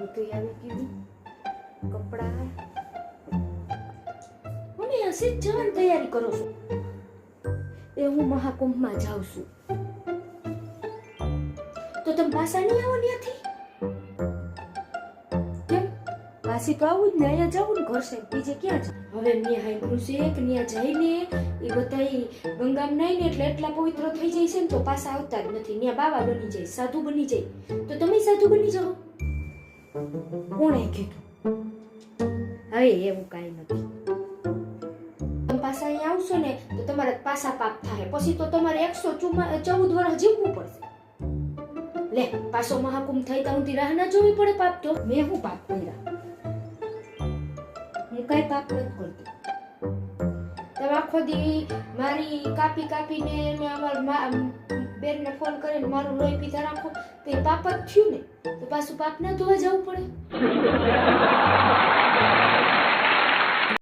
બધું આવી ગયું કપડા હશે જ તૈયારી કરો છો એ હું મહાકુંભમાં જાઉં છું તો તમે પાછા નહીં આવો ત્યાંથી કેમ તો આવું જ ને અહીંયા જવું ને ઘર સાહેબ બીજે ક્યાં છે હવે મેં હાંભળ્યું છે કે ત્યાં જઈને એ બધા ગંગામ નાઈને એટલે એટલા પવિત્ર થઈ જાય છે ને તો પાછા આવતા જ નથી ત્યાં બાવા બની જાય સાધુ બની જાય તો તમે સાધુ બની જાઓ કોણે કીધું? હવે એવું કાંઈ નથી. તમે પાછા અહીંયા આવશો ને, તો તમારા પાછા પાપ થાય. પછી તો તમારે એકસો ચૌદ વર્ષ જીવવું પડશે. લે, પાછો મહાકુંભ થઈ તો સુધી રાહ ના જોવી પડે પાપ તો. મેં હું પાપ કર્યા? હું કઈ પાપ નથી કરતી. તમે આખો દી મારી કાપી કાપીને મેં અમાર બેનને ફોન કરીને મારું લોહી પીધા રાખો. તો એ પાપ જ થયું ને. તો પાછું પાપ ના ધોવા જવું પડે.